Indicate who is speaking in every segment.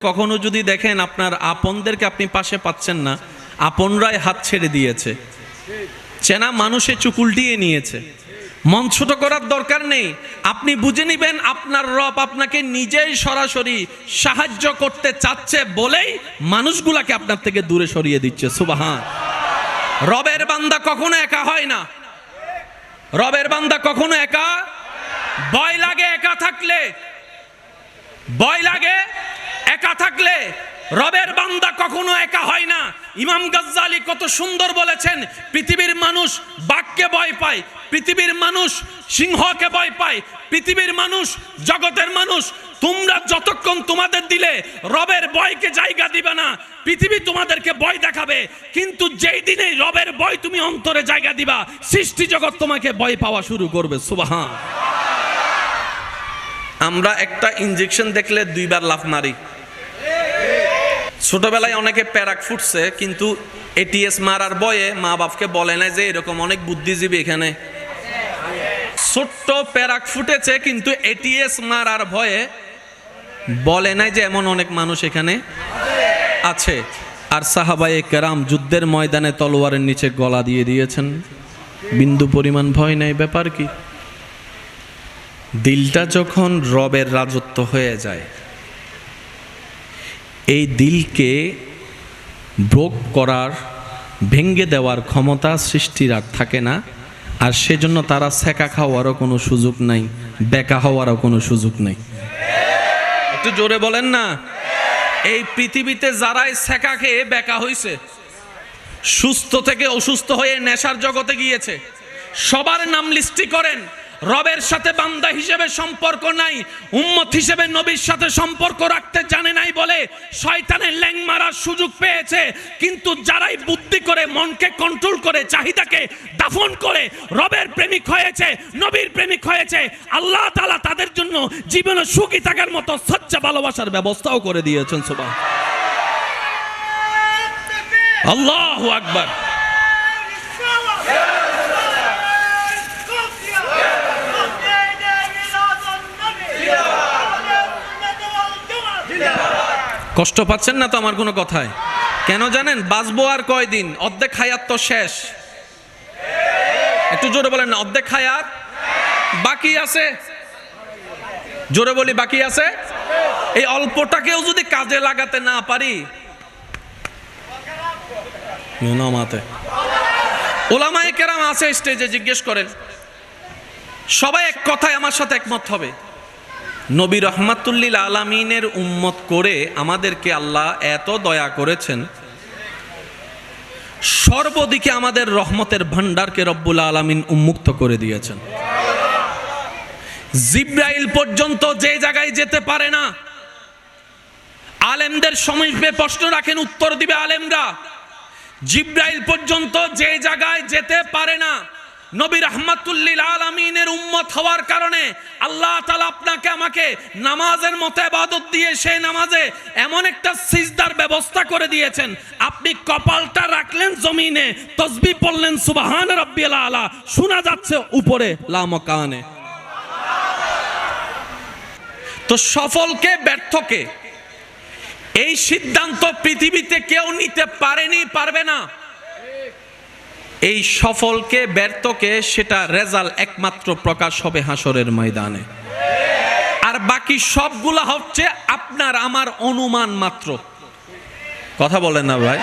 Speaker 1: কখনো যদি দেখেন আপনার আপনদেরকে আপনি পাশে পাচ্ছেন না, আপনরাই হাত ছেড়ে দিয়েছে। চেনা মানুষে চুকুলটিয়ে নিয়েছে। মন ছোট করার দরকার নেই। আপনি বুঝে নিবেন আপনার রব আপনাকে নিজেই সরাসরি সাহায্য করতে চাচ্ছে বলেই মানুষগুলাকে আপনার থেকে দূরে সরিয়ে দিচ্ছে। সুবাহান। রবের বান্দা কখনো একা হয় না। রবের বান্দা কখনো একা? ভয় লাগে একা থাকলে। ভয় লাগে একা থাকলে রবের বান্দা কখনো একা হয় না। ইমাম গাজ্জালি কত সুন্দর বলেছেন, পৃথিবীর মানুষ বাঘকে ভয় পায়, পৃথিবীর মানুষ সিংহকে ভয় পায়, পৃথিবীর মানুষ জগতের মানুষ। তোমরা যতক্ষণ তোমাদের দিলে রবের ভয়কে জায়গা দিবে না, পৃথিবী তোমাদেরকে ভয় দেখাবে। কিন্তু যেই দিনে রবের ভয় তুমি অন্তরে জায়গা দিবা, সৃষ্টি জগৎ তোমাকে ভয় পাওয়া শুরু করবে। সুবাহান। আমরা একটা ইঞ্জেকশন দেখলে দুইবার লাফ মারি। ছোটবেলায় অনেকে প্যারাক ফুটছে, কিন্তু এটিএস মারার বয়ে মা বাপকে বলে না যে এরকম অনেক বুদ্ধিজীবী এখানে। ছোট্ট প্যারাক ফুটেছে, কিন্তু এটিএস মারার ভয়ে বলে নাই যে এমন অনেক মানুষ এখানে আছে। আর সাহাবায়ে কেরাম যুদ্ধের ময়দানে তলোয়ারের নিচে গলা দিয়ে দিয়েছেন। বিন্দু পরিমাণ ভয় নাই, ব্যাপার কি? দিলটা যখন রবের রাজত্ব হয়ে যায় এই দিলকে ব্রোক করার, ভেঙ্গে দেওয়ার ক্ষমতা সৃষ্টির আর থাকে না। আর সেজন্য তারা সেকা খাওয়ারও কোনো সুযোগ নাই বেকা হওয়ারও কোনো সুযোগ নাই। একটু জোরে বলেন না? এই পৃথিবীতে যারাই সেকা খেয়ে বেকা হইছে, সুস্থ থেকে অসুস্থ হয়ে নেশার জগতে গিয়েছে, সবার নাম লিস্টি করেন। রবের সাথে বান্দা হিসেবে সম্পর্ক নাই, উম্মত হিসেবে নবীর সাথে সম্পর্ক রাখতে জানে নাই বলে শয়তানের ল্যাং মারার সুযোগ পেয়েছে। কিন্তু যারাই বুদ্ধি করে, মনকে কন্ট্রোল করে, চাহিদাকে দাফন করে, রবের প্রেমিক হয়েছে, নবীর প্রেমিক হয়েছে, আল্লাহ তাআলা তাদের জন্য জীবনে সুখী থাকার মতো সচ্চা ভালোবাসার ব্যবস্থাও করে দিয়েছেন, সুবহান। আল্লাহু আকবার। কষ্ট পাচ্ছেন না তো আমার কোনো কথায়? কেন জানেন? বাঁচবো আর কয়দিন? অর্ধেক হায়াত তো শেষ। একটু জোরে বলেন না, অর্ধেক হায়াত? বাকি আছে? জোরে বলি, বাকি আছে? এই অল্পটাকেও যদি কাজে লাগাতে না পারি নামাতে ওলামায়ে কেরাম আছে স্টেজে, জিজ্ঞেস করেন। সবাই এক কথায় আমার সাথে একমত হবে। নবী রহমাতুল্লিল আলামিনের উম্মত করে আমাদেরকে আল্লাহ এত দয়া করেছেন। সর্বদিকে আমাদের রহমতের ভান্ডারকে রব্বুল আলামিন উন্মুক্ত করে দিয়েছেন। জিব্রাইল পর্যন্ত যে জায়গায় যেতে পারে না, আলেমদের সমীপে প্রশ্ন রাখেন, উত্তর দিবে আলেমরা। জিব্রাইল পর্যন্ত যে জায়গায় যেতে পারে না নবী রহমাতুল্লিল আলমিনের উম্মত হওয়ার কারণে আল্লাহ তালা আপনাকে আমাকে নামাজের মতো আবাদত দিয়ে সেই নামাজে এমন একটা সিজদার ব্যবস্থা করে দিয়েছেন। আপনি কপালটা রাখলেন জমিনে, তসবি পড়লেন, সুবাহান রব্বিল আলা, শোনা যাচ্ছে উপরে লামকানে তো সফলকে ব্যর্থকে, এই সিদ্ধান্ত পৃথিবীতে কেউ নিতে পারেনি, পারবে না। এই সফলকে, ব্যর্থকে সেটা রেজাল্ট একমাত্র প্রকাশ হবে হাসরের ময়দানে। আর বাকি সবগুলা হচ্ছে আপনার, আমার অনুমান মাত্র। কথা বলেন না ভাই।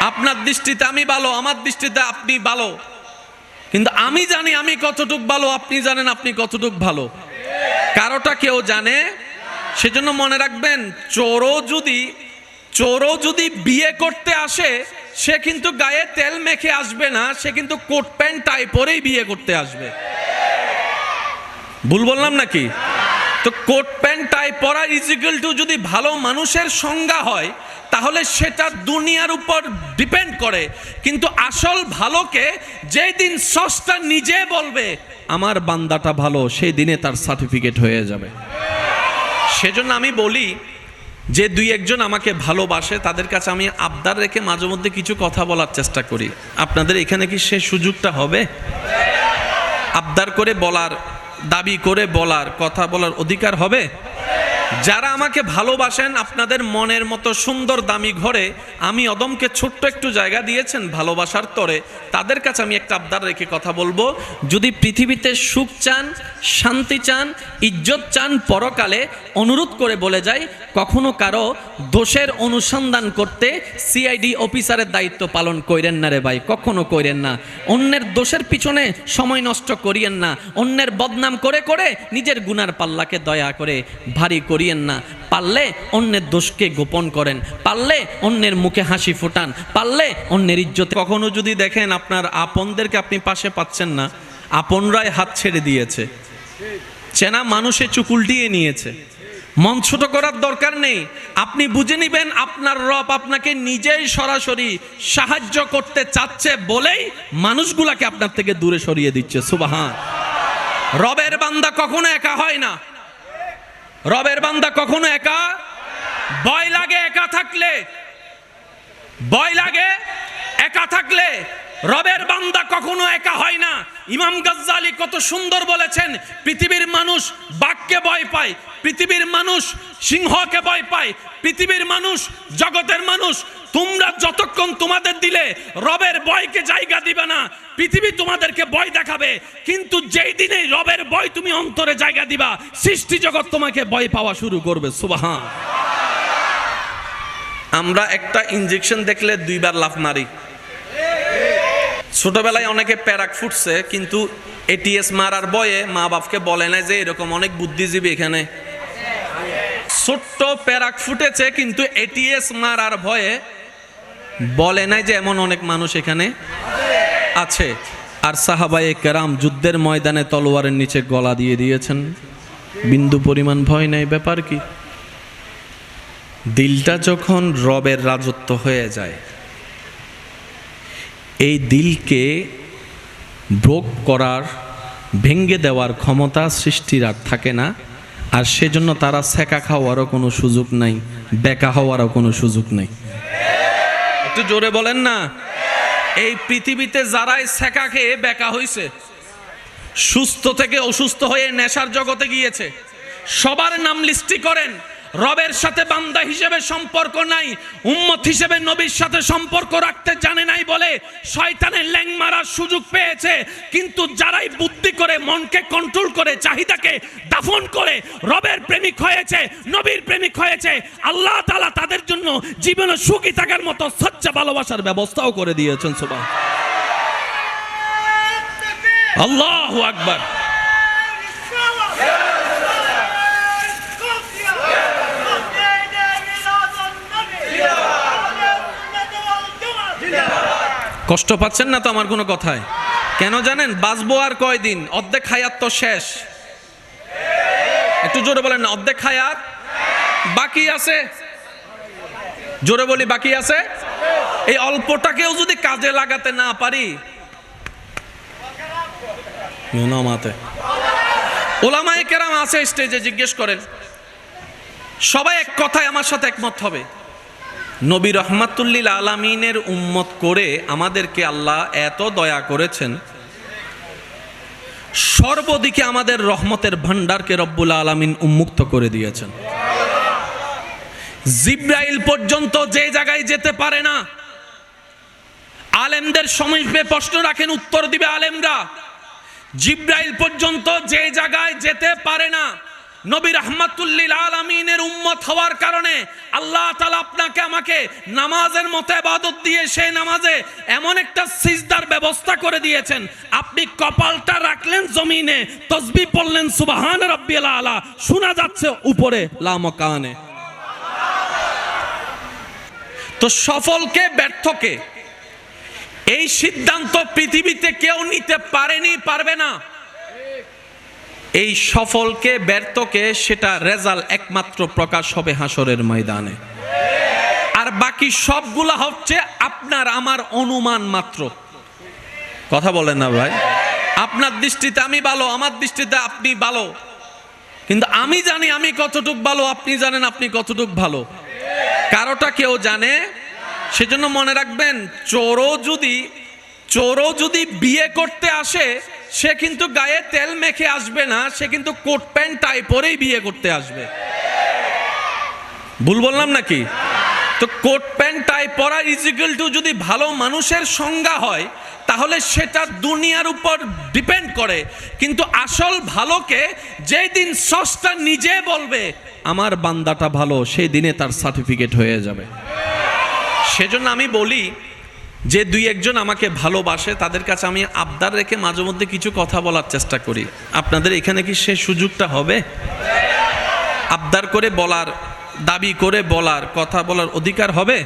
Speaker 1: আপনার দৃষ্টিতে আমি ভালো, আমার দৃষ্টিতে আপনি ভালো। কিন্তু আমি জানি আমি কতটুক ভালো, আপনি জানেন আপনি কতটুক ভালো। কারোটা কেউ জানে, সেজন্য মনে রাখবেন, চোরও যদি চোরও যদি বিয়ে করতে আসে সে কিন্তু গায়ে তেল মেখে আসবে না, সে কিন্তু কোট প্যান্ট, টাই পরেই বিয়ে করতে আসবে। ভুল বললাম নাকি? তো কোট প্যান্ট, টাই পরা ইজিক্যাল টু যদি ভালো মানুষের সংজ্ঞা হয়, তাহলে সেটা দুনিয়ার উপর ডিপেন্ড করে। কিন্তু আসল ভালোকে যেই দিন সস্তা নিজে বলবে, আমার বান্দাটা ভালো সেই দিনে তার সার্টিফিকেট হয়ে যাবে। সেজন্য আমি বলি যে দুই একজন আমাকে ভালোবাসে, তাদের কাছে আমি আবদার রেখে মাঝে মধ্যে কিছু কথা বলার চেষ্টা করি। আপনাদের এখানে কি সে সুযোগটা হবে? আবদার করে বলার, দাবি করে বলার, কথা বলার অধিকার হবে? যারা আমাকে ভালোবাসেন, আপনাদের মনের মতো সুন্দর দামি ঘরে আমি অদমকে ছোট্ট একটু জায়গা দিয়েছেন ভালোবাসার তরে। তাদের কাছে আমি একটা আবদার রেখে কথা বলব। যদি পৃথিবীতে সুখ চান, শান্তি চান, ইজ্জত চান পরকালে, অনুরোধ করে বলে যাই, কখনো কারও দোষের অনুসন্ধান করতে সিআইডি অফিসারের দায়িত্ব পালন কইরেন না রে ভাই, কখনো কইরেন না। অন্যের দোষের পিছনে সময় নষ্ট করিয়েন না। অন্যের বদনাম করে করে নিজের গুনার পাল্লাকে দয়া করে ভারী করিয়েন না। পারলে অন্যের দোষকে গোপন করেন, পারলে অন্যের মুখে হাসি ফোটান, পারলে অন্যের ইজ্জত কখনো যদি দেখেন আপনার আপনদেরকে আপনি পাশে পাচ্ছেন না, আপনরাই হাত ছেড়ে দিয়েছে। চেনা মানুষে চুকুলটিয়ে নিয়েছে। মন ছোট করার দরকার নেই। আপনি বুঝে নিবেন আপনার রব আপনাকে নিজেই সরাসরি সাহায্য করতে চাচ্ছে বলেই মানুষগুলাকে আপনার থেকে দূরে সরিয়ে দিচ্ছে। সুবাহান। রবের বান্দা কখনো একা হয় না। রবের বান্দা কখনো একা? ভয় লাগে একা থাকলে। ভয় লাগে একা থাকলে। রবের বান্দা কখনো একা হয় না। ইমাম গজ্জালি কত সুন্দর বলেছেন, পৃথিবীর মানুষ বাক্যে ভয় পায় পৃথিবীর মানুষ সিংহকে ভয় পায়, পৃথিবীর মানুষ জগতের মানুষ। তোমরা যতক্ষণ তোমাদের দিলে রবের ভয়কে জায়গা দিবে না, পৃথিবী তোমাদেরকে ভয় দেখাবে। কিন্তু যেই দিনে রবের ভয় তুমি অন্তরে জায়গা দিবা, সৃষ্টি জগৎ তোমাকে ভয় পাওয়া শুরু করবে। সুবাহা আমরা একটা ইনজেকশন দেখলে দুইবার লাফ মারি। ছোটবেলায় অনেকে প্যারাক ফুটছে, কিন্তু এটিএস মারার বয়ে মা বাপকে বলে না যে এরকম অনেক বুদ্ধিজীবী এখানে। ছোট্ট প্যারাক ফুটেছে, কিন্তু এটিএস মারার ভয়ে বলে নাই যে এমন অনেক মানুষ এখানে আছে। আর সাহাবায়ে কেরাম যুদ্ধের ময়দানে তলোয়ারের নিচে গলা দিয়ে দিয়েছেন। বিন্দু পরিমাণ ভয় নেই, ব্যাপার কি? দিলটা যখন রবের রাজত্ব হয়ে যায়, এই দিলকে ব্রোক করার, ভেঙ্গে দেওয়ার ক্ষমতা সৃষ্টির আর থাকে না। আর সেজন্য তারা সেকা খাওয়ারও কোনো সুযোগ নাই, বেকা হওয়ারও কোনো সুযোগ নাই। একটু জোরে বলেন না? এই পৃথিবীতে যারাই সেকা খেয়ে বেকা হইছে, সুস্থ থেকে অসুস্থ হয়ে নেশার জগতে গিয়েছে, সবার নাম লিস্টি করেন। রবের সাথে বান্দা হিসেবে সম্পর্ক নাই, উম্মত হিসেবে নবীর সাথে সম্পর্ক রাখতে জানে নাই বলে শয়তানের ল্যাং মারার সুযোগ পেয়েছে। কিন্তু যারাই বুদ্ধি করে, মনকে কন্ট্রোল করে, চাহিদাকে দাফন করে, রবের প্রেমিক হয়েছে, নবীর প্রেমিক হয়েছে, আল্লাহ তাআলা তাদের জন্য জীবনে সুখী থাকার মতো সচ্চা ভালোবাসার ব্যবস্থাও করে দিয়েছেন সুবাহ আল্লাহু আকবার। কষ্ট পাচ্ছেন না তো আমার কোনো কথায়? কেন জানেন? বাঁচবো আর কয়দিন? অর্ধেক হায়াত তো শেষ। একটু জোরে বলেন না, অর্ধেক হায়াত? বাকি আছে? জোরে বলি, বাকি আছে? এই অল্পটাকেও যদি কাজে লাগাতে না পারি মেনামাতে ওলামায়ে কেরাম আছে স্টেজে জিজ্ঞেস করেন, সবাই এক কথায় আমার সাথে একমত হবে। নবী রহমাতুল্লিল আলামিনের উম্মত করে আমাদেরকে আল্লাহ এত দয়া করেছেন। সর্বদিকে আমাদের রহমতের ভান্ডারকে রব্বুল আলামিন উন্মুক্ত করে দিয়েছেন। জিব্রাইল পর্যন্ত যে জায়গায় যেতে পারে না, আলেমদের সমীপে প্রশ্ন রাখেন, উত্তর দিবে আলেমরা। জিব্রাইল পর্যন্ত যে জায়গায় যেতে পারে না নবী রহমাতুল্লিল আলমিনের উম্মত হওয়ার কারণে আল্লাহ তালা আপনাকে আমাকে নামাজের মতো আবাদত দিয়ে সেই নামাজে এমন একটা সিজদার ব্যবস্থা করে দিয়েছেন। আপনি কপালটা রাখলেন জমিনে, তসবি পড়লেন, সুবাহান রব্বিল আলা। শোনা যাচ্ছে উপরে লামকানে তো সফলকে ব্যর্থকে, এই সিদ্ধান্ত পৃথিবীতে কেউ নিতে পারেনি, পারবে না। এই সফলকে ব্যর্থকে সেটা রেজাল্ট একমাত্র প্রকাশ হবে হাসরের ময়দানে। আর বাকি সবগুলা হচ্ছে আপনার, আমার অনুমান মাত্র। কথা বলেন না ভাই। আপনার দৃষ্টিতে আমি ভালো, আমার দৃষ্টিতে আপনি ভালো। কিন্তু আমি জানি আমি কতটুক ভালো, আপনি জানেন আপনি কতটুক ভালো। কারোটা কেউ জানে, সেজন্য মনে রাখবেন, চোরও যদি চোরও যদি বিয়ে করতে আসে সে কিন্তু গায়ে তেল মেখে আসবে না, সে কিন্তু কোট প্যান্ট, টাই পরেই বিয়ে করতে আসবে। ভুল বললাম নাকি? তো কোট প্যান্ট, টাই পরা ইজিক্যাল টু যদি ভালো মানুষের সংজ্ঞা হয়, তাহলে সেটা দুনিয়ার উপর ডিপেন্ড করে। কিন্তু আসল ভালোকে যেই দিন সস্তা নিজে বলবে, আমার বান্দাটা ভালো, সেই দিনে তার সার্টিফিকেট হয়ে যাবে। সেজন্য আমি বলি যে দুই একজন আমাকে ভালোবাসে, তাদের কাছে আমি আবদার রেখে মাঝে মধ্যে কিছু কথা বলার চেষ্টা করি। আপনাদের এখানে কি সে সুযোগটা হবে? আবদার করে বলার, দাবি করে বলার, কথা বলার অধিকার হবে?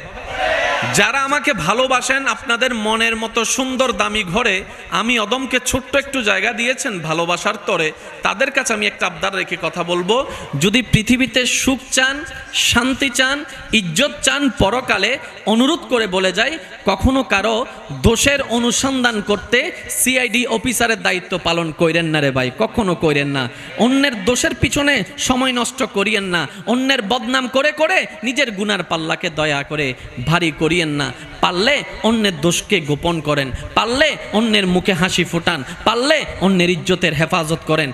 Speaker 1: যারা আমাকে ভালোবাসেন, আপনাদের মনের মতো সুন্দর দামি ঘরে আমি অদমকে ছোট্ট একটু জায়গা দিয়েছেন ভালোবাসার তরে। তাদের কাছে আমি একটা আবদার রেখে কথা বলব। যদি পৃথিবীতে সুখ চান, শান্তি চান, ইজ্জত চান পরকালে, অনুরোধ করে বলে যাই, কখনো কারও দোষের অনুসন্ধান করতে সিআইডি অফিসারের দায়িত্ব পালন কইরেন না রে ভাই, কখনো কইরেন না। অন্যের দোষের পিছনে সময় নষ্ট করিয়েন না। অন্যের বদনাম করে করে নিজের গুনার পাল্লাকে দয়া করে ভারী করিয়েন না। পারলে অন্যের দোষকে গোপন করেন। পারলে অন্যের মুখে হাসি ফোটান। পারলে অন্যের ইজ্জতের হেফাজত করেন।